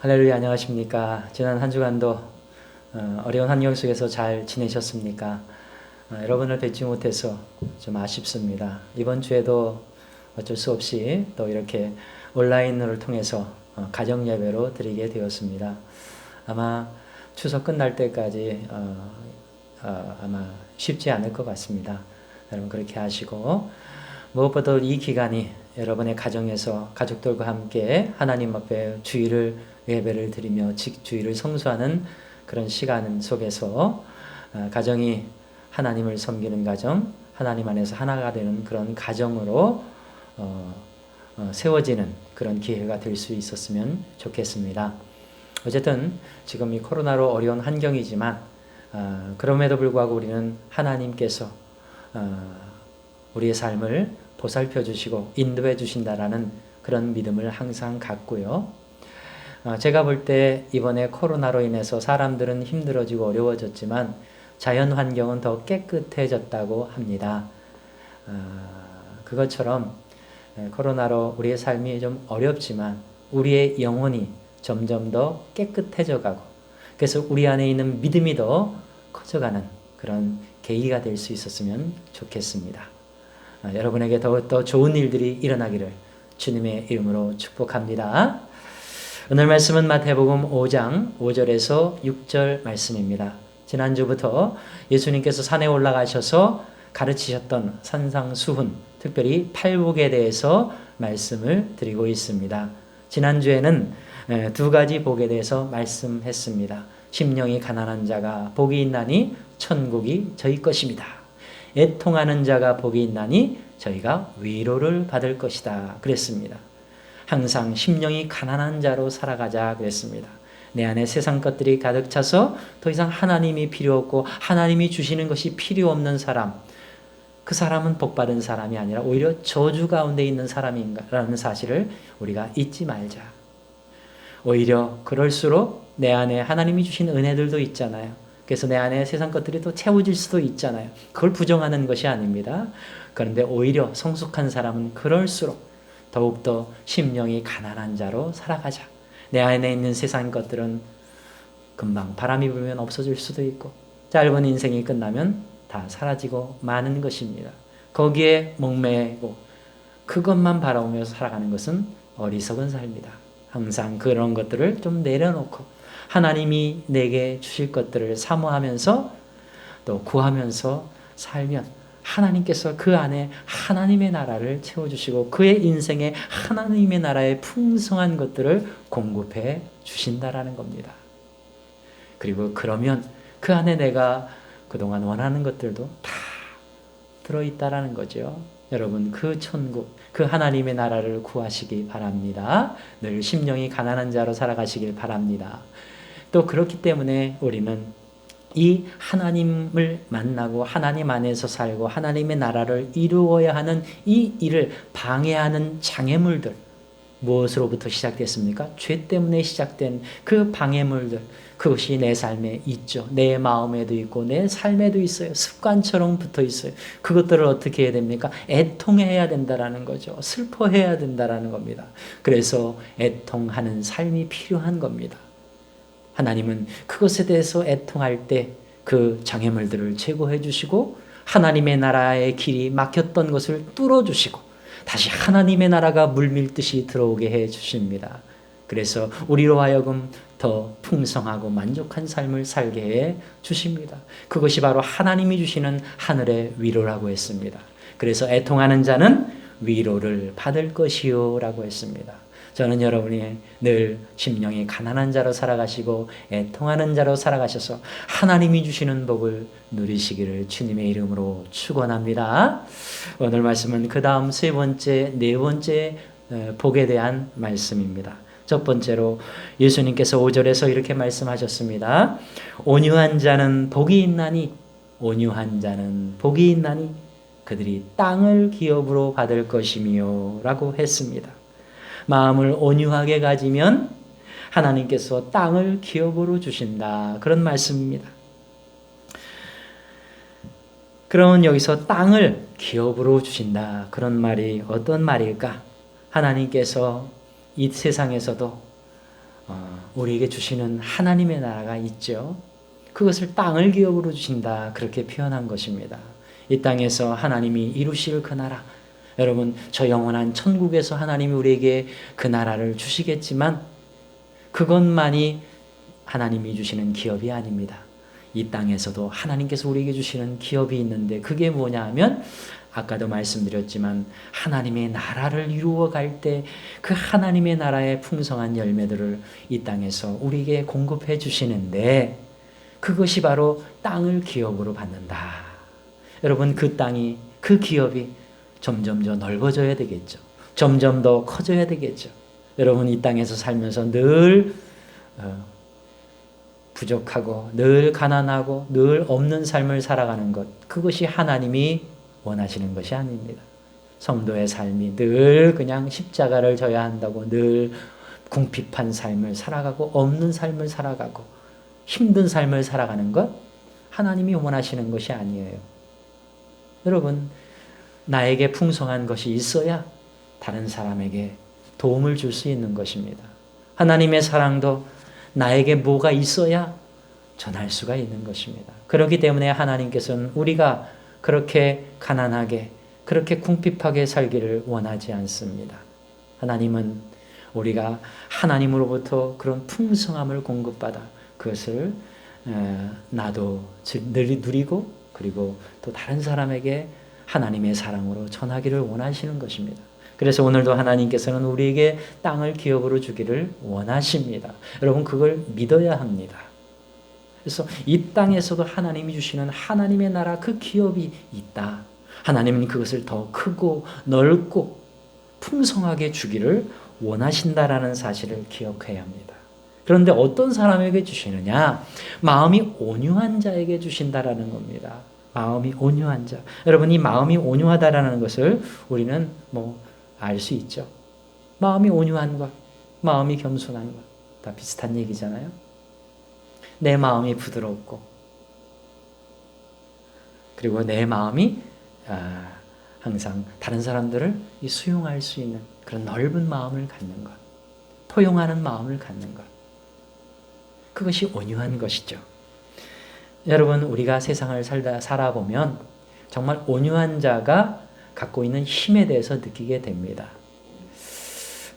할렐루야 안녕하십니까? 지난 한 주간도 어, 어려운 환경 속에서 잘 지내셨습니까? 어, 여러분을 뵙지 못해서 좀 아쉽습니다. 이번 주에도 어쩔 수 없이 또 이렇게 온라인을 통해서 어, 가정 예배로 드리게 되었습니다. 아마 추석 끝날 때까지 어, 어, 아마 쉽지 않을 것 같습니다. 여러분 그렇게 하시고 무엇보다 이 기간이 여러분의 가정에서 가족들과 함께 하나님 앞에 주일을 예배를 드리며 직- 주일을 성수하는 그런 시간 속에서 아, 가정이 하나님을 섬기는 가정, 하나님 안에서 하나가 되는 그런 가정으로 어, 어, 세워지는 그런 기회가 될 수 있었으면 좋겠습니다. 어쨌든 지금 이 코로나로 어려운 환경이지만 아, 그럼에도 불구하고 우리는 하나님께서 어, 우리의 삶을 보살펴 주시고 인도해 주신다라는 그런 믿음을 항상 갖고요. 어, 제가 볼 때 이번에 코로나로 인해서 사람들은 힘들어지고 어려워졌지만 자연 환경은 더 깨끗해졌다고 합니다. 어, 그것처럼 에, 코로나로 우리의 삶이 좀 어렵지만 우리의 영혼이 점점 더 깨끗해져 가고 그래서 우리 안에 있는 믿음이 더 커져가는 그런 계기가 될 수 있었으면 좋겠습니다. 아, 여러분에게 더욱더 좋은 일들이 일어나기를 주님의 이름으로 축복합니다. 오늘 말씀은 마태복음 5장 5절에서 6절 말씀입니다. 지난주부터 예수님께서 산에 올라가셔서 가르치셨던 산상수훈, 특별히 팔복에 대해서 말씀을 드리고 있습니다. 지난주에는 에, 두 가지 복에 대해서 말씀했습니다. 심령이 가난한 자가 복이 있나니 천국이 저희 것입니다. 애통하는 자가 복이 있나니 저희가 위로를 받을 것이다. 그랬습니다. 항상 심령이 가난한 자로 살아가자 그랬습니다. 내 안에 세상 것들이 가득 차서 더 이상 하나님이 필요 없고 하나님이 주시는 것이 필요 없는 사람. 그 사람은 복 받은 사람이 아니라 오히려 저주 가운데 있는 사람인가라는 사실을 우리가 잊지 말자. 오히려 그럴수록 내 안에 하나님이 주신 은혜들도 있잖아요. 그래서 내 안에 세상 것들이 또 채워질 수도 있잖아요. 그걸 부정하는 것이 아닙니다. 그런데 오히려 성숙한 사람은 그럴수록 더욱더 심령이 가난한 자로 살아가자. 내 안에 있는 세상 것들은 금방 바람이 불면 없어질 수도 있고 짧은 인생이 끝나면 다 사라지고 마는 것입니다. 거기에 목매고 그것만 바라보면서 살아가는 것은 어리석은 삶이다. 항상 그런 것들을 좀 내려놓고 하나님이 내게 주실 것들을 사모하면서 또 구하면서 살면 하나님께서 그 안에 하나님의 나라를 채워주시고 그의 인생에 하나님의 나라의 풍성한 것들을 공급해 주신다라는 겁니다. 그리고 그러면 그 안에 내가 그동안 원하는 것들도 다 들어있다라는 거죠. 여러분 그 천국, 그 하나님의 나라를 구하시기 바랍니다. 늘 심령이 가난한 자로 살아가시길 바랍니다. 또 그렇기 때문에 우리는 이 하나님을 만나고 하나님 안에서 살고 하나님의 나라를 이루어야 하는 이 일을 방해하는 장애물들 무엇으로부터 시작됐습니까? 죄 때문에 시작된 그 방해물들 그것이 내 삶에 있죠. 내 마음에도 있고 내 삶에도 있어요. 습관처럼 붙어 있어요. 그것들을 어떻게 해야 됩니까? 애통해야 된다라는 거죠. 슬퍼해야 된다라는 겁니다. 그래서 애통하는 삶이 필요한 겁니다. 하나님은 그것에 대해서 애통할 때 그 장애물들을 제거해 주시고 하나님의 나라의 길이 막혔던 것을 뚫어 주시고 다시 하나님의 나라가 물밀듯이 들어오게 해 주십니다. 그래서 우리로 하여금 더 풍성하고 만족한 삶을 살게 해 주십니다. 그것이 바로 하나님이 주시는 하늘의 위로라고 했습니다. 그래서 애통하는 자는 위로를 받을 것이요 라고 했습니다. 저는 여러분이 늘 심령이 가난한 자로 살아가시고 애통하는 자로 살아가셔서 하나님이 주시는 복을 누리시기를 주님의 이름으로 축원합니다. 오늘 말씀은 그 다음 세 번째, 네 번째 어, 복에 대한 말씀입니다. 첫 번째로 예수님께서 5절에서 이렇게 말씀하셨습니다. 온유한 자는 복이 있나니 온유한 자는 복이 있나니 그들이 땅을 기업으로 받을 것이며 라고 했습니다. 마음을 온유하게 가지면 하나님께서 땅을 기업으로 주신다. 그런 말씀입니다. 그러면 여기서 땅을 기업으로 주신다. 그런 말이 어떤 말일까? 하나님께서 이 세상에서도 어, 우리에게 주시는 하나님의 나라가 있죠. 그것을 땅을 기업으로 주신다. 그렇게 표현한 것입니다. 이 땅에서 하나님이 이루실 그 나라. 여러분, 저 영원한 천국에서 하나님이 우리에게 그 나라를 주시겠지만 그것만이 하나님이 주시는 기업이 아닙니다. 이 땅에서도 하나님께서 우리에게 주시는 기업이 있는데 그게 뭐냐 하면 아까도 말씀드렸지만 하나님의 나라를 이루어 갈 때 그 하나님의 나라의 풍성한 열매들을 이 땅에서 우리에게 공급해 주시는데 그것이 바로 땅을 기업으로 받는다. 여러분 그 땅이 그 기업이 점점 더 넓어져야 되겠죠. 점점 더 커져야 되겠죠. 여러분 이 땅에서 살면서 늘 어, 부족하고 늘 가난하고 늘 없는 삶을 살아가는 것 그것이 하나님이 원하시는 것이 아닙니다. 성도의 삶이 늘 그냥 십자가를 져야 한다고 늘 궁핍한 삶을 살아가고 없는 삶을 살아가고 힘든 삶을 살아가는 것 하나님이 원하시는 것이 아니에요. 여러분 나에게 풍성한 것이 있어야 다른 사람에게 도움을 줄 수 있는 것입니다. 하나님의 사랑도 나에게 뭐가 있어야 전할 수가 있는 것입니다. 그렇기 때문에 하나님께서는 우리가 그렇게 가난하게, 그렇게 궁핍하게 살기를 원하지 않습니다. 하나님은 우리가 하나님으로부터 그런 풍성함을 공급받아 그것을 나도 누리고 그리고 또 다른 사람에게 하나님의 사랑으로 전하기를 원하시는 것입니다. 그래서 오늘도 하나님께서는 우리에게 땅을 기업으로 주기를 원하십니다. 여러분 그걸 믿어야 합니다. 그래서 이 땅에서도 하나님이 주시는 하나님의 나라 그 기업이 있다. 하나님은 그것을 더 크고 넓고 풍성하게 주기를 원하신다라는 사실을 기억해야 합니다. 그런데 어떤 사람에게 주시느냐? 마음이 온유한 자에게 주신다라는 겁니다. 마음이 온유한 자. 여러분 이 마음이 온유하다라는 것을 우리는 뭐 알 수 있죠. 마음이 온유한 것, 마음이 겸손한 것, 다 비슷한 얘기잖아요. 내 마음이 부드럽고, 그리고 내 마음이 아, 항상 다른 사람들을 수용할 수 있는 그런 넓은 마음을 갖는 것, 포용하는 마음을 갖는 것. 그것이 온유한 것이죠. 여러분, 우리가 세상을 살다 살아보면 정말 온유한 자가 갖고 있는 힘에 대해서 느끼게 됩니다.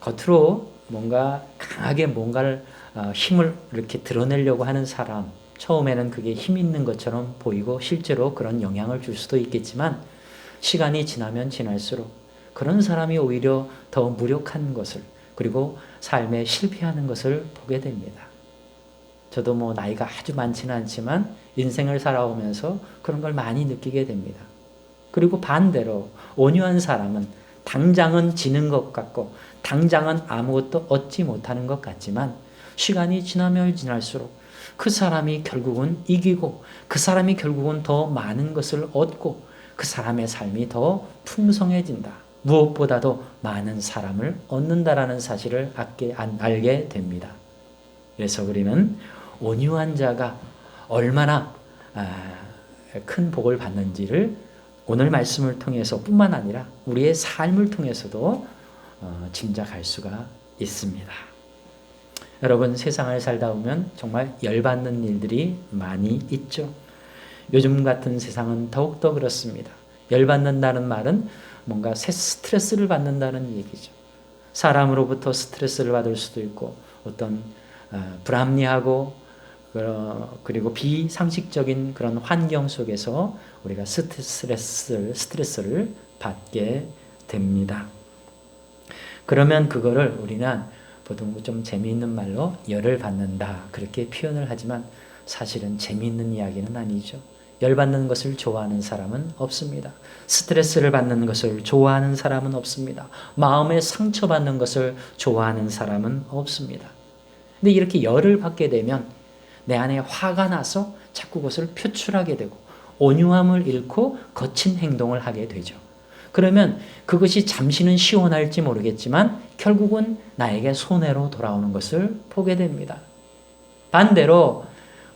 겉으로 뭔가 강하게 뭔가를 어, 힘을 이렇게 드러내려고 하는 사람, 처음에는 그게 힘 있는 것처럼 보이고 실제로 그런 영향을 줄 수도 있겠지만 시간이 지나면 지날수록 그런 사람이 오히려 더 무력한 것을 그리고 삶에 실패하는 것을 보게 됩니다. 저도 뭐 나이가 아주 많지는 않지만 인생을 살아오면서 그런 걸 많이 느끼게 됩니다. 그리고 반대로 온유한 사람은 당장은 지는 것 같고 당장은 아무것도 얻지 못하는 것 같지만 시간이 지나면 지날수록 그 사람이 결국은 이기고 그 사람이 결국은 더 많은 것을 얻고 그 사람의 삶이 더 풍성해진다. 무엇보다도 많은 사람을 얻는다라는 사실을 알게 됩니다. 그래서 우리는 온유한 자가 얼마나 아, 큰 복을 받는지를 오늘 말씀을 통해서 뿐만 아니라 우리의 삶을 통해서도 어, 짐작할 수가 있습니다. 여러분 세상을 살다 보면 정말 열받는 일들이 많이 있죠. 요즘 같은 세상은 더욱더 그렇습니다. 열받는다는 말은 뭔가 스트레스를 받는다는 얘기죠. 사람으로부터 스트레스를 받을 수도 있고 어떤 어, 불합리하고 그리고 비상식적인 그런 환경 속에서 우리가 스트레스를, 스트레스를 받게 됩니다. 그러면 그거를 우리는 보통 좀 재미있는 말로 열을 받는다 그렇게 표현을 하지만 사실은 재미있는 이야기는 아니죠. 열받는 것을 좋아하는 사람은 없습니다. 스트레스를 받는 것을 좋아하는 사람은 없습니다. 마음에 상처받는 것을 좋아하는 사람은 없습니다. 근데 이렇게 열을 받게 되면 내 안에 화가 나서 자꾸 그것을 표출하게 되고 온유함을 잃고 거친 행동을 하게 되죠. 그러면 그것이 잠시는 시원할지 모르겠지만 결국은 나에게 손해로 돌아오는 것을 보게 됩니다. 반대로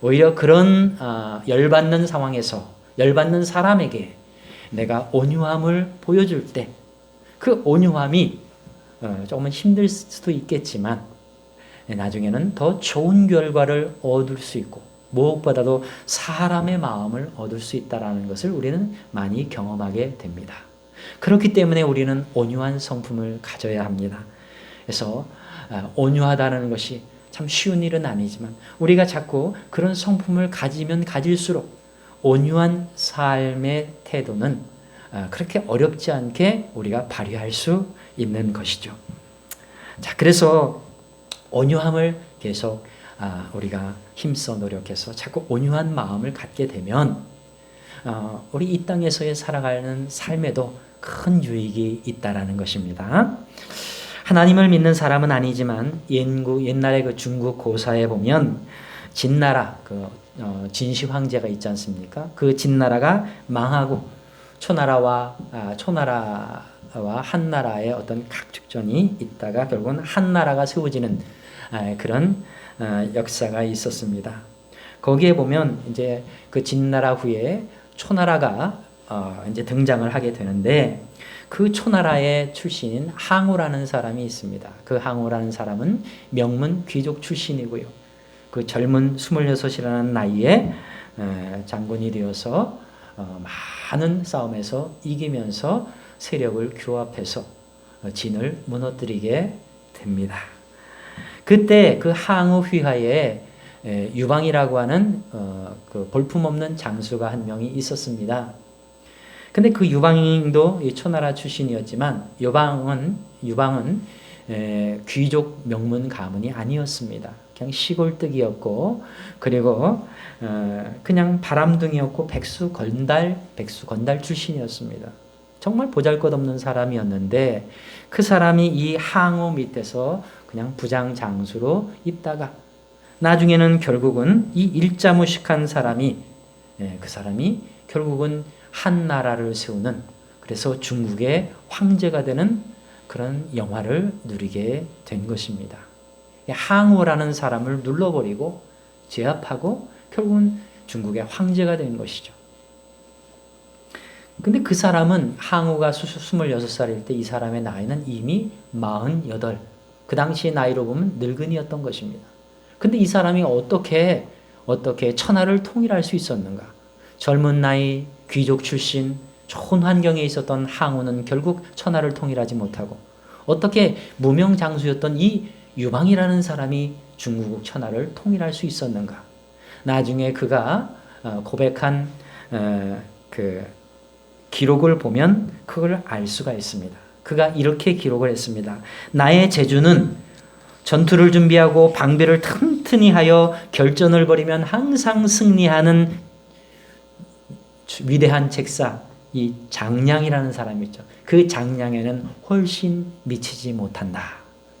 오히려 그런 아, 열받는 상황에서 열받는 사람에게 내가 온유함을 보여줄 때 그 온유함이 어, 조금은 힘들 수도 있겠지만 나중에는 더 좋은 결과를 얻을 수 있고 무엇보다도 사람의 마음을 얻을 수 있다라는 것을 우리는 많이 경험하게 됩니다. 그렇기 때문에 우리는 온유한 성품을 가져야 합니다. 그래서 아, 온유하다는 것이 참 쉬운 일은 아니지만 우리가 자꾸 그런 성품을 가지면 가질수록 온유한 삶의 태도는 아, 그렇게 어렵지 않게 우리가 발휘할 수 있는 것이죠. 자, 그래서 온유함을 계속 아, 우리가 힘써 노력해서 자꾸 온유한 마음을 갖게 되면 어, 우리 이 땅에서의 살아가는 삶에도 큰 유익이 있다라는 것입니다. 하나님을 믿는 사람은 아니지만 옛구, 옛날에 그 중국 고사에 보면 진나라 그 어, 진시 황제가 있지 않습니까? 그 진나라가 망하고 초나라와 아, 초나라와 한나라의 어떤 각축전이 있다가 결국은 한나라가 세워지는 아, 그런 아, 역사가 있었습니다. 거기에 보면 이제 그 진나라 후에 초나라가 어, 이제 등장을 하게 되는데 그 초나라의 출신인 항우라는 사람이 있습니다. 그 항우라는 사람은 명문 귀족 출신이고요. 그 젊은 26이라는 나이에 에, 장군이 되어서 어, 많은 싸움에서 이기면서 세력을 규합해서 어, 진을 무너뜨리게 됩니다. 그때 그 항우 휘하에 에, 유방이라고 하는 어, 그 볼품없는 장수가 한 명이 있었습니다. 근데 그 유방도 이 초나라 출신이었지만 유방은 유방은 에, 귀족 명문 가문이 아니었습니다. 그냥 시골뜨기였고 그리고 어, 그냥 바람둥이였고 백수 건달 백수 건달 출신이었습니다. 정말 보잘것없는 사람이었는데 그 사람이 이 항우 밑에서 그냥 부장 장수로 있다가 나중에는 결국은 이 일자무식한 사람이 예, 그 사람이 결국은 한 나라를 세우는 그래서 중국의 황제가 되는 그런 영화를 누리게 된 것입니다. 항우라는 사람을 눌러버리고 제압하고 결국은 중국의 황제가 된 것이죠. 근데 그 사람은 항우가 26살일 때 이 사람의 나이는 이미 48. 그 당시 나이로 보면 늙은이였던 것입니다. 근데 이 사람이 어떻게 어떻게 천하를 통일할 수 있었는가? 젊은 나이 귀족 출신 좋은 환경에 있었던 항우는 결국 천하를 통일하지 못하고 어떻게 무명 장수였던 이 유방이라는 사람이 중국 천하를 통일할 수 있었는가? 나중에 그가 어, 고백한 어, 그 기록을 보면 그걸 알 수가 있습니다. 그가 이렇게 기록을 했습니다. 나의 재주는 전투를 준비하고 방비를 튼튼히 하여 결전을 벌이면 항상 승리하는 위대한 책사 이 장량이라는 사람이 있죠. 그 장량에는 훨씬 미치지 못한다.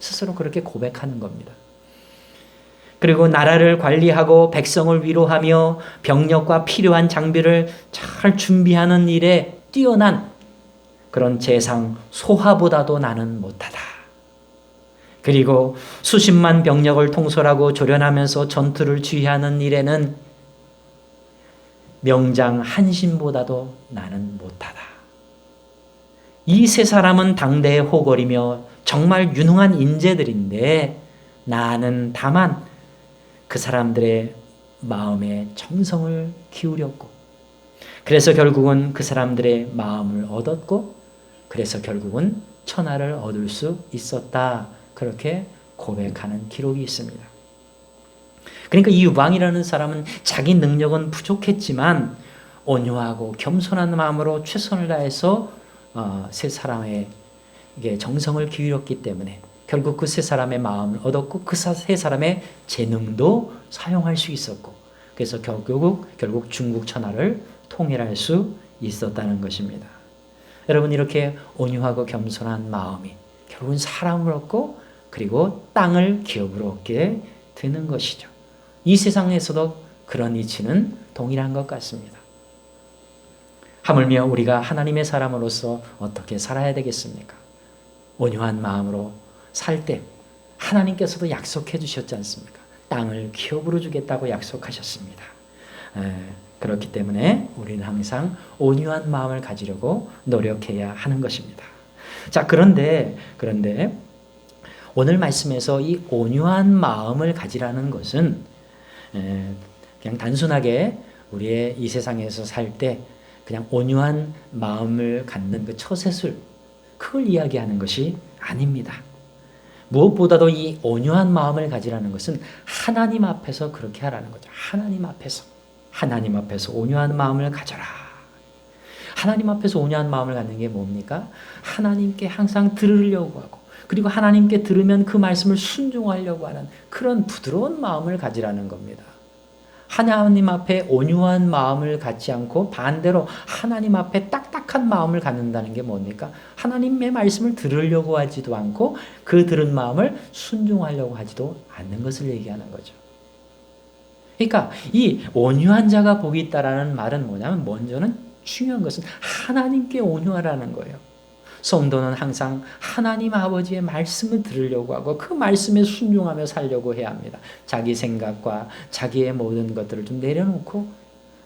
스스로 그렇게 고백하는 겁니다. 그리고 나라를 관리하고 백성을 위로하며 병력과 필요한 장비를 잘 준비하는 일에 뛰어난 그런 재상 소하보다도 나는 못하다. 그리고 수십만 병력을 통솔하고 조련하면서 전투를 주의하는 일에는 명장 한신보다도 나는 못하다. 이 세 사람은 당대의 호걸이며 정말 유능한 인재들인데 나는 다만 그 사람들의 마음에 정성을 기울였고 그래서 결국은 그 사람들의 마음을 얻었고 그래서 결국은 천하를 얻을 수 있었다. 그렇게 고백하는 기록이 있습니다. 그러니까 이 유방이라는 사람은 자기 능력은 부족했지만 온유하고 겸손한 마음으로 최선을 다해서 어, 세 사람에게 정성을 기울였기 때문에 결국 그 세 사람의 마음을 얻었고 그 세 사람의 재능도 사용할 수 있었고 그래서 결국 결국 중국 천하를 통일할 수 있었다는 것입니다. 여러분 이렇게 온유하고 겸손한 마음이 결국은 사람을 얻고 그리고 땅을 기업으로 얻게 되는 것이죠. 이 세상에서도 그런 이치는 동일한 것 같습니다. 하물며 우리가 하나님의 사람으로서 어떻게 살아야 되겠습니까? 온유한 마음으로 살 때 하나님께서도 약속해 주셨지 않습니까? 땅을 기업으로 주겠다고 약속하셨습니다. 에, 그렇기 때문에 우리는 항상 온유한 마음을 가지려고 노력해야 하는 것입니다. 자, 그런데 그런데 오늘 말씀에서 이 온유한 마음을 가지라는 것은 에, 그냥 단순하게 우리의 이 세상에서 살 때 그냥 온유한 마음을 갖는 그 처세술 그걸 이야기하는 것이 아닙니다. 무엇보다도 이 온유한 마음을 가지라는 것은 하나님 앞에서 그렇게 하라는 거죠. 하나님 앞에서 하나님 앞에서 온유한 마음을 가져라. 하나님 앞에서 온유한 마음을 갖는 게 뭡니까? 하나님께 항상 들으려고 하고 그리고 하나님께 들으면 그 말씀을 순종하려고 하는 그런 부드러운 마음을 가지라는 겁니다. 하나님 앞에 온유한 마음을 갖지 않고 반대로 하나님 앞에 딱딱한 마음을 갖는다는 게 뭡니까? 하나님의 말씀을 들으려고 하지도 않고 그 들은 마음을 순종하려고 하지도 않는 것을 얘기하는 거죠. 그러니까 이 온유한 자가 복이 있다라는 말은 뭐냐면 먼저는 중요한 것은 하나님께 온유하라는 거예요. 성도는 항상 하나님 아버지의 말씀을 들으려고 하고 그 말씀에 순종하며 살려고 해야 합니다. 자기 생각과 자기의 모든 것들을 좀 내려놓고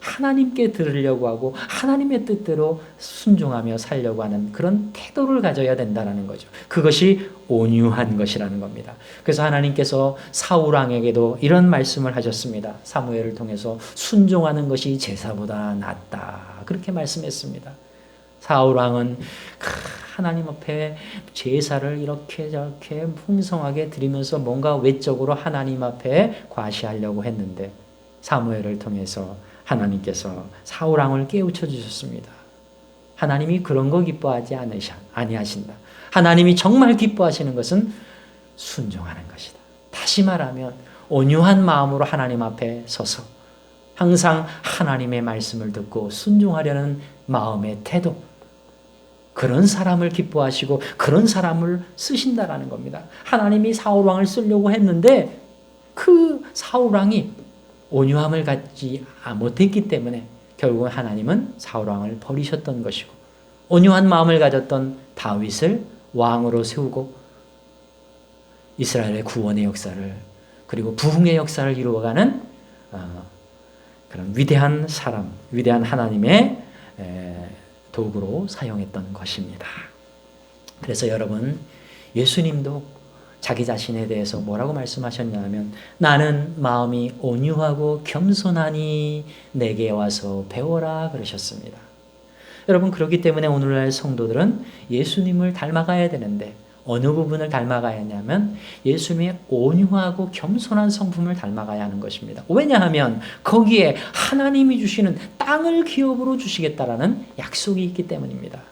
하나님께 들으려고 하고 하나님의 뜻대로 순종하며 살려고 하는 그런 태도를 가져야 된다는 거죠. 그것이 온유한 것이라는 겁니다. 그래서 하나님께서 사울 왕에게도 이런 말씀을 하셨습니다. 사무엘을 통해서 순종하는 것이 제사보다 낫다. 그렇게 말씀했습니다. 사울 왕은 하나님 앞에 제사를 이렇게 저렇게 풍성하게 드리면서 뭔가 외적으로 하나님 앞에 과시하려고 했는데 사무엘을 통해서 하나님께서 사울 왕을 깨우쳐 주셨습니다. 하나님이 그런 거 기뻐하지 않으셔 아니하신다. 하나님이 정말 기뻐하시는 것은 순종하는 것이다. 다시 말하면 온유한 마음으로 하나님 앞에 서서 항상 하나님의 말씀을 듣고 순종하려는 마음의 태도 그런 사람을 기뻐하시고 그런 사람을 쓰신다라는 겁니다. 하나님이 사울 왕을 쓰려고 했는데 그 사울 왕이 온유함을 갖지 못했기 때문에 결국 하나님은 사울 왕을 버리셨던 것이고 온유한 마음을 가졌던 다윗을 왕으로 세우고 이스라엘의 구원의 역사를 그리고 부흥의 역사를 이루어가는 어, 그런 위대한 사람, 위대한 하나님의 도구로 사용했던 것입니다. 그래서 여러분 예수님도 자기 자신에 대해서 뭐라고 말씀하셨냐면 나는 마음이 온유하고 겸손하니 내게 와서 배워라 그러셨습니다. 여러분 그렇기 때문에 오늘날 성도들은 예수님을 닮아가야 되는데 어느 부분을 닮아가야 하냐면 예수님의 온유하고 겸손한 성품을 닮아가야 하는 것입니다. 왜냐하면 거기에 하나님이 주시는 땅을 기업으로 주시겠다라는 약속이 있기 때문입니다.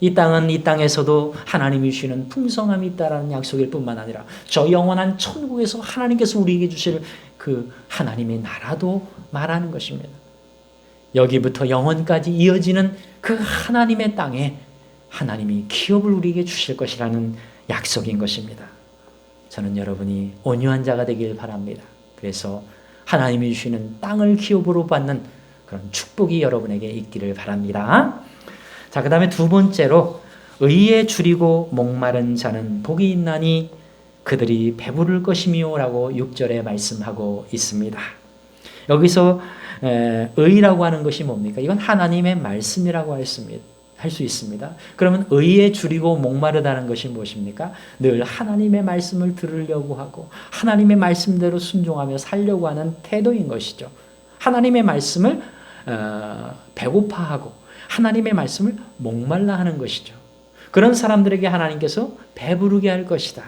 이 땅은 이 땅에서도 하나님이 주시는 풍성함이 있다라는 약속일 뿐만 아니라 저 영원한 천국에서 하나님께서 우리에게 주실 그 하나님의 나라도 말하는 것입니다. 여기부터 영원까지 이어지는 그 하나님의 땅에 하나님이 기업을 우리에게 주실 것이라는 약속인 것입니다. 저는 여러분이 온유한 자가 되길 바랍니다. 그래서 하나님이 주시는 땅을 기업으로 받는 그런 축복이 여러분에게 있기를 바랍니다. 자, 그 다음에 두 번째로 의에 줄이고 목마른 자는 복이 있나니 그들이 배부를 것이미요라고 6절에 말씀하고 있습니다. 여기서 의라고 하는 것이 뭡니까? 이건 하나님의 말씀이라고. 할수 있습니다. 그러면 의에 줄이고 목마르다는 것이 무엇입니까? 늘 하나님의 말씀을 들으려고 하고 하나님의 말씀대로 순종하며 살려고 하는 태도인 것이죠. 하나님의 말씀을 어, 배고파하고 하나님의 말씀을 목말라 하는 것이죠. 그런 사람들에게 하나님께서 배부르게 할 것이다.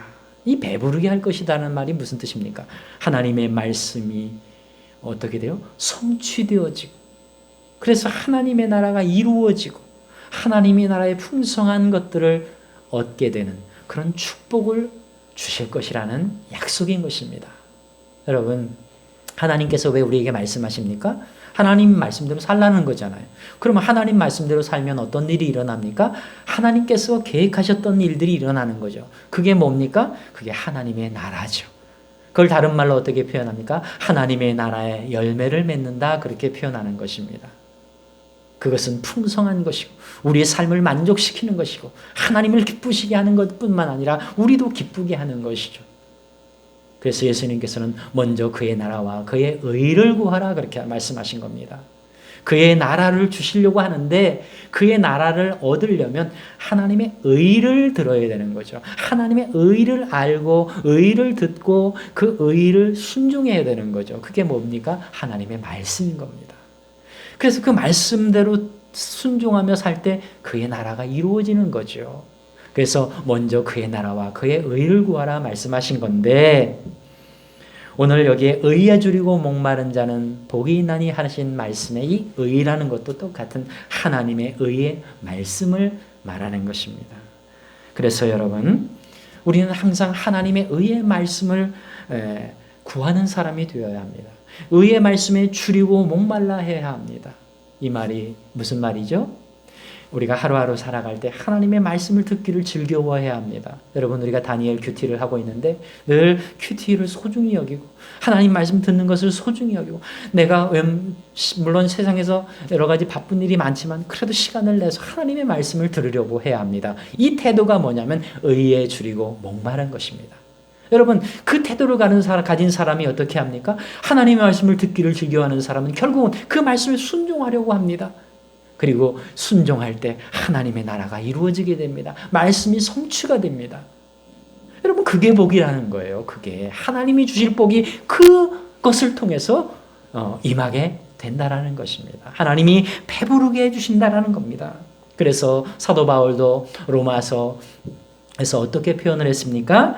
이 배부르게 할 것이다는 말이 무슨 뜻입니까? 하나님의 말씀이 어떻게 돼요? 성취되어지고 그래서 하나님의 나라가 이루어지고 하나님이 나라의 풍성한 것들을 얻게 되는 그런 축복을 주실 것이라는 약속인 것입니다. 여러분, 하나님께서 왜 우리에게 말씀하십니까? 하나님 말씀대로 살라는 거잖아요. 그러면 하나님 말씀대로 살면 어떤 일이 일어납니까? 하나님께서 계획하셨던 일들이 일어나는 거죠. 그게 뭡니까? 그게 하나님의 나라죠. 그걸 다른 말로 어떻게 표현합니까? 하나님의 나라에 열매를 맺는다. 그렇게 표현하는 것입니다. 그것은 풍성한 것이고, 우리의 삶을 만족시키는 것이고, 하나님을 기쁘시게 하는 것 뿐만 아니라 우리도 기쁘게 하는 것이죠. 그래서 예수님께서는 먼저 그의 나라와 그의 의를 구하라 그렇게 말씀하신 겁니다. 그의 나라를 주시려고 하는데 그의 나라를 얻으려면 하나님의 의를 들어야 되는 거죠. 하나님의 의를 알고 의를 듣고 그 의를 순종해야 되는 거죠. 그게 뭡니까? 하나님의 말씀인 겁니다. 그래서 그 말씀대로 순종하며 살 때 그의 나라가 이루어지는 거죠. 그래서 먼저 그의 나라와 그의 의를 구하라 말씀하신 건데 오늘 여기에 의에 줄이고 목마른 자는 복이 있나니 하신 말씀에 이 의라는 것도 똑같은 하나님의 의의 말씀을 말하는 것입니다. 그래서 여러분 우리는 항상 하나님의 의의 말씀을 에, 구하는 사람이 되어야 합니다. 의의 말씀에 줄이고 목말라 해야 합니다. 이 말이 무슨 말이죠? 우리가 하루하루 살아갈 때 하나님의 말씀을 듣기를 즐거워해야 합니다. 여러분 우리가 다니엘 큐티를 하고 있는데 늘 큐티를 소중히 여기고 하나님 말씀 듣는 것을 소중히 여기고 내가 물론 세상에서 여러 가지 바쁜 일이 많지만 그래도 시간을 내서 하나님의 말씀을 들으려고 해야 합니다. 이 태도가 뭐냐면 의에 줄이고 목마른 것입니다. 여러분 그 태도를 가진 사람이 어떻게 합니까? 하나님의 말씀을 듣기를 즐겨하는 사람은 결국은 그 말씀에 순종하려고 합니다. 그리고 순종할 때 하나님의 나라가 이루어지게 됩니다. 말씀이 성취가 됩니다. 여러분 그게 복이라는 거예요. 그게 하나님이 주실 복이 그것을 통해서 어, 임하게 된다라는 것입니다. 하나님이 배부르게 해주신다라는 겁니다. 그래서 사도 바울도 로마서에서 어떻게 표현을 했습니까?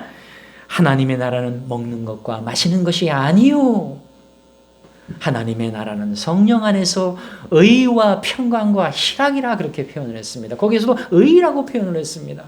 하나님의 나라는 먹는 것과 마시는 것이 아니요. 하나님의 나라는 성령 안에서 의와 평강과 희락이라 그렇게 표현을 했습니다. 거기서도 의라고 표현을 했습니다.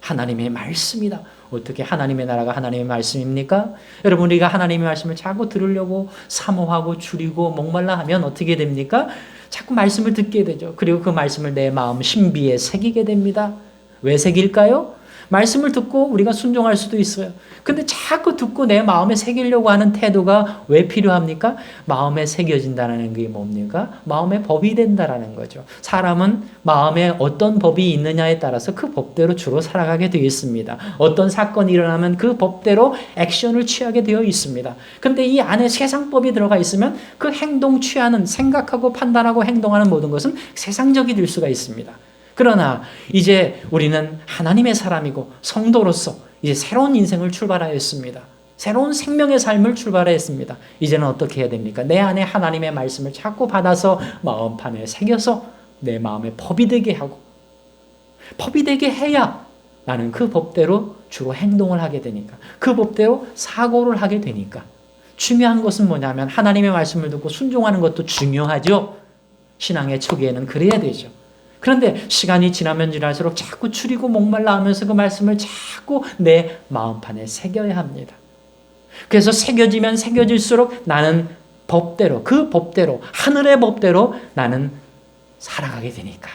하나님의 말씀이다. 어떻게 하나님의 나라가 하나님의 말씀입니까? 여러분 우리가 하나님의 말씀을 자꾸 들으려고 사모하고 줄이고 목말라 하면 어떻게 됩니까? 자꾸 말씀을 듣게 되죠. 그리고 그 말씀을 내 마음 신비에 새기게 됩니다. 왜 새길까요? 말씀을 듣고 우리가 순종할 수도 있어요. 근데 자꾸 듣고 내 마음에 새기려고 하는 태도가 왜 필요합니까? 마음에 새겨진다는 게 뭡니까? 마음의 법이 된다라는 거죠. 사람은 마음에 어떤 법이 있느냐에 따라서 그 법대로 주로 살아가게 되어 있습니다. 어떤 사건이 일어나면 그 법대로 액션을 취하게 되어 있습니다. 근데 이 안에 세상법이 들어가 있으면 그 행동 취하는 생각하고 판단하고 행동하는 모든 것은 세상적이 될 수가 있습니다. 그러나 이제 우리는 하나님의 사람이고 성도로서 이제 새로운 인생을 출발하였습니다. 새로운 생명의 삶을 출발했습니다. 이제는 어떻게 해야 됩니까? 내 안에 하나님의 말씀을 자꾸 받아서 마음판에 새겨서 내 마음에 법이 되게 하고 법이 되게 해야 나는 그 법대로 주로 행동을 하게 되니까 그 법대로 사고를 하게 되니까 중요한 것은 뭐냐면 하나님의 말씀을 듣고 순종하는 것도 중요하죠. 신앙의 초기에는 그래야 되죠. 그런데 시간이 지나면 지날수록 자꾸 줄이고 목말라 하면서 그 말씀을 자꾸 내 마음판에 새겨야 합니다. 그래서 새겨지면 새겨질수록 나는 법대로, 그 법대로, 하늘의 법대로 나는 살아가게 되니까.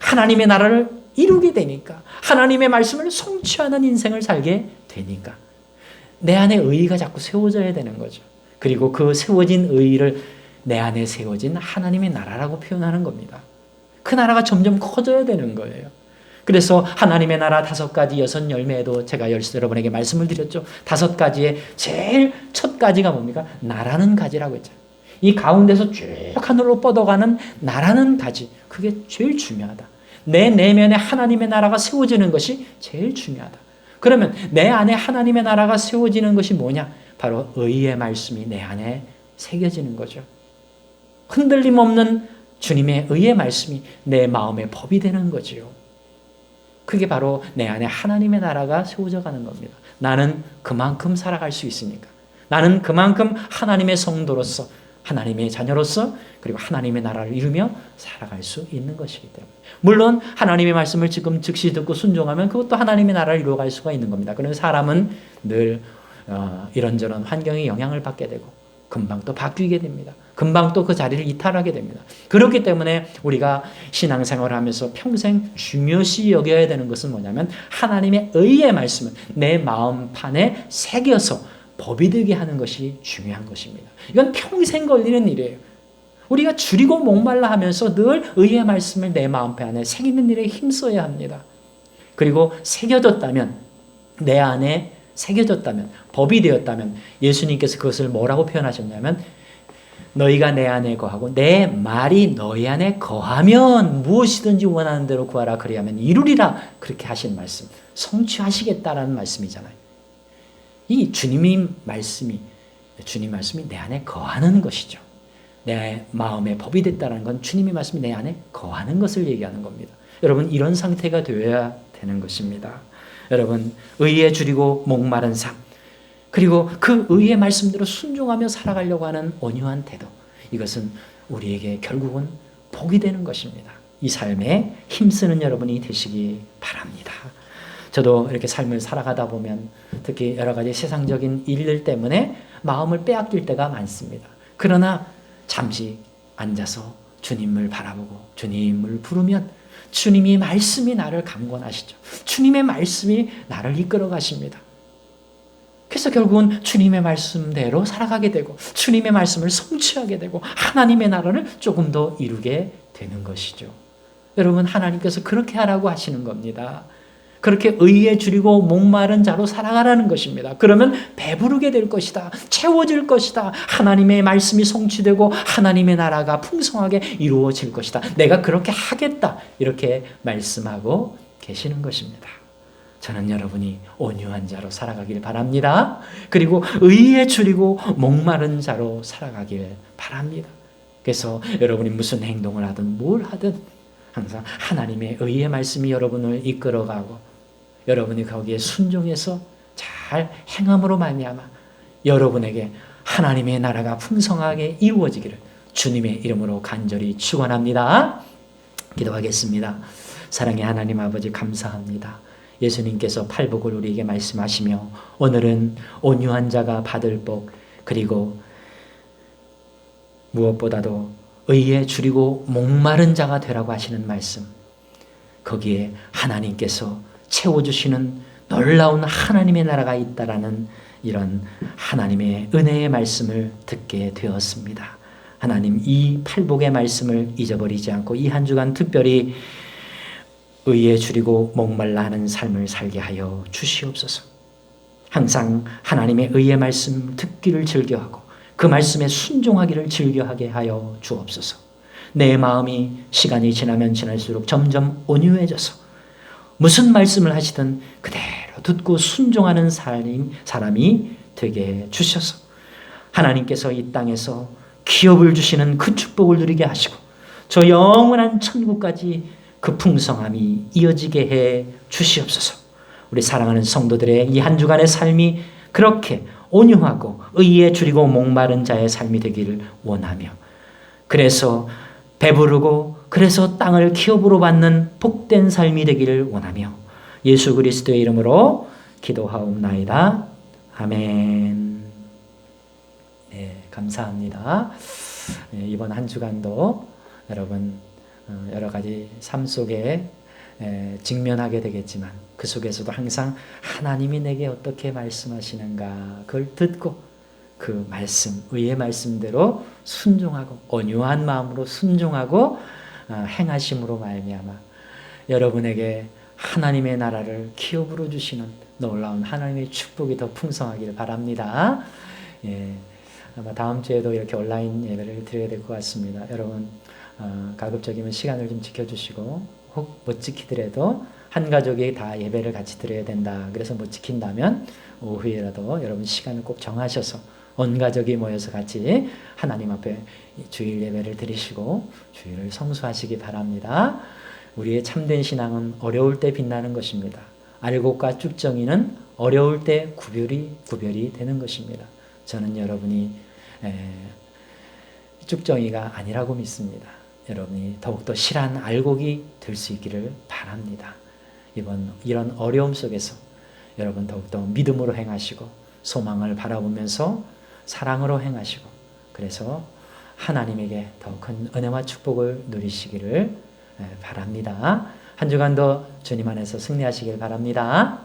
하나님의 나라를 이루게 되니까. 하나님의 말씀을 성취하는 인생을 살게 되니까. 내 안에 의의가 자꾸 세워져야 되는 거죠. 그리고 그 세워진 의의를 내 안에 세워진 하나님의 나라라고 표현하는 겁니다. 그 나라가 점점 커져야 되는 거예요. 그래서 하나님의 나라 다섯 가지 여섯 열매에도 제가 여러분에게 말씀을 드렸죠. 다섯 가지의 제일 첫 가지가 뭡니까? 나라는 가지라고 했잖아요. 이 가운데서 쭉 하늘로 뻗어가는 나라는 가지. 그게 제일 중요하다. 내 내면에 하나님의 나라가 세워지는 것이 제일 중요하다. 그러면 내 안에 하나님의 나라가 세워지는 것이 뭐냐? 바로 의의 말씀이 내 안에 새겨지는 거죠. 흔들림 없는 주님의 의의 말씀이 내 마음의 법이 되는 거지요. 그게 바로 내 안에 하나님의 나라가 세워져 가는 겁니다. 나는 그만큼 살아갈 수 있으니까. 나는 그만큼 하나님의 성도로서 하나님의 자녀로서 그리고 하나님의 나라를 이루며 살아갈 수 있는 것이기 때문에 물론 하나님의 말씀을 지금 즉시 듣고 순종하면 그것도 하나님의 나라를 이루어갈 수가 있는 겁니다. 그런 사람은 늘 어, 이런저런 환경에 영향을 받게 되고 금방 또 바뀌게 됩니다. 금방 또 그 자리를 이탈하게 됩니다. 그렇기 때문에 우리가 신앙생활을 하면서 평생 중요시 여겨야 되는 것은 뭐냐면 하나님의 의의 말씀을 내 마음판에 새겨서 법이 되게 하는 것이 중요한 것입니다. 이건 평생 걸리는 일이에요. 우리가 줄이고 목말라 하면서 늘 의의 말씀을 내 마음판에 새기는 일에 힘써야 합니다. 그리고 새겨졌다면 내 안에 새겨졌다면 법이 되었다면 예수님께서 그것을 뭐라고 표현하셨냐면 너희가 내 안에 거하고 내 말이 너희 안에 거하면 무엇이든지 원하는 대로 구하라 그리하면 이루리라 그렇게 하신 말씀 성취하시겠다라는 말씀이잖아요. 이 주님의 말씀이 주님 말씀이 내 안에 거하는 것이죠. 내 마음의 법이 됐다는 건 주님의 말씀이 내 안에 거하는 것을 얘기하는 겁니다. 여러분 이런 상태가 되어야 되는 것입니다. 여러분 의에 줄이고 목마른 삶 그리고 그 의의 말씀대로 순종하며 살아가려고 하는 온유한 태도 이것은 우리에게 결국은 복이 되는 것입니다. 이 삶에 힘쓰는 여러분이 되시기 바랍니다. 저도 이렇게 삶을 살아가다 보면 특히 여러 가지 세상적인 일들 때문에 마음을 빼앗길 때가 많습니다. 그러나 잠시 앉아서 주님을 바라보고 주님을 부르면 주님이 말씀이 나를 강권하시죠. 주님의 말씀이 나를 이끌어 가십니다. 그래서 결국은 주님의 말씀대로 살아가게 되고 주님의 말씀을 성취하게 되고 하나님의 나라를 조금 더 이루게 되는 것이죠. 여러분 하나님께서 그렇게 하라고 하시는 겁니다. 그렇게 의에 줄이고 목마른 자로 살아가라는 것입니다. 그러면 배부르게 될 것이다. 채워질 것이다. 하나님의 말씀이 성취되고 하나님의 나라가 풍성하게 이루어질 것이다. 내가 그렇게 하겠다. 이렇게 말씀하고 계시는 것입니다. 저는 여러분이 온유한 자로 살아가길 바랍니다. 그리고 의에 줄이고 목마른 자로 살아가길 바랍니다. 그래서 여러분이 무슨 행동을 하든 뭘 하든 항상 하나님의 의의 말씀이 여러분을 이끌어가고 여러분이 거기에 순종해서 잘 행함으로 말미암아 여러분에게 하나님의 나라가 풍성하게 이루어지기를 주님의 이름으로 간절히 축원합니다. 기도하겠습니다. 사랑의 하나님 아버지 감사합니다. 예수님께서 팔복을 우리에게 말씀하시며 오늘은 온유한 자가 받을 복 그리고 무엇보다도 의에 줄이고 목마른 자가 되라고 하시는 말씀 거기에 하나님께서 채워주시는 놀라운 하나님의 나라가 있다라는 이런 하나님의 은혜의 말씀을 듣게 되었습니다. 하나님 이 팔복의 말씀을 잊어버리지 않고 이 한 주간 특별히 의에 줄이고 목말라 하는 삶을 살게 하여 주시옵소서. 항상 하나님의 의의 말씀 듣기를 즐겨하고 그 말씀에 순종하기를 즐겨하게 하여 주옵소서. 내 마음이 시간이 지나면 지날수록 점점 온유해져서 무슨 말씀을 하시든 그대로 듣고 순종하는 사람, 사람이 되게 주셔서 하나님께서 이 땅에서 기업을 주시는 그 축복을 누리게 하시고 저 영원한 천국까지 그 풍성함이 이어지게 해 주시옵소서. 우리 사랑하는 성도들의 이 한 주간의 삶이 그렇게 온유하고 의에 줄이고 목마른 자의 삶이 되기를 원하며 그래서 배부르고 그래서 땅을 기업으로 받는 복된 삶이 되기를 원하며 예수 그리스도의 이름으로 기도하옵나이다. 아멘. 네, 감사합니다. 네, 이번 한 주간도 여러분 어, 여러 가지 삶 속에 직면하게 되겠지만 그 속에서도 항상 하나님이 내게 어떻게 말씀하시는가 그걸 듣고 그 말씀, 의의 말씀대로 순종하고 온유한 마음으로 순종하고 어, 행하심으로 말미암아 여러분에게 하나님의 나라를 기업으로 주시는 놀라운 하나님의 축복이 더 풍성하기를 바랍니다. 예, 아마 다음 주에도 이렇게 온라인 예배를 드려야 될 것 같습니다. 여러분 어, 가급적이면 시간을 좀 지켜주시고 혹 못 지키더라도 한 가족이 다 예배를 같이 드려야 된다. 그래서 못 지킨다면 오후에라도 여러분 시간을 꼭 정하셔서 온 가족이 모여서 같이 하나님 앞에 주일 예배를 드리시고 주일을 성수하시기 바랍니다. 우리의 참된 신앙은 어려울 때 빛나는 것입니다. 알곡과 쭉정이는 어려울 때 구별이 구별이 되는 것입니다. 저는 여러분이 에, 쭉정이가 아니라고 믿습니다. 여러분이 더욱더 실한 알곡이 될 수 있기를 바랍니다. 이번 이런 어려움 속에서 여러분 더욱더 믿음으로 행하시고 소망을 바라보면서 사랑으로 행하시고 그래서 하나님에게 더 큰 은혜와 축복을 누리시기를 예, 바랍니다. 한 주간도 주님 안에서 승리하시길 바랍니다.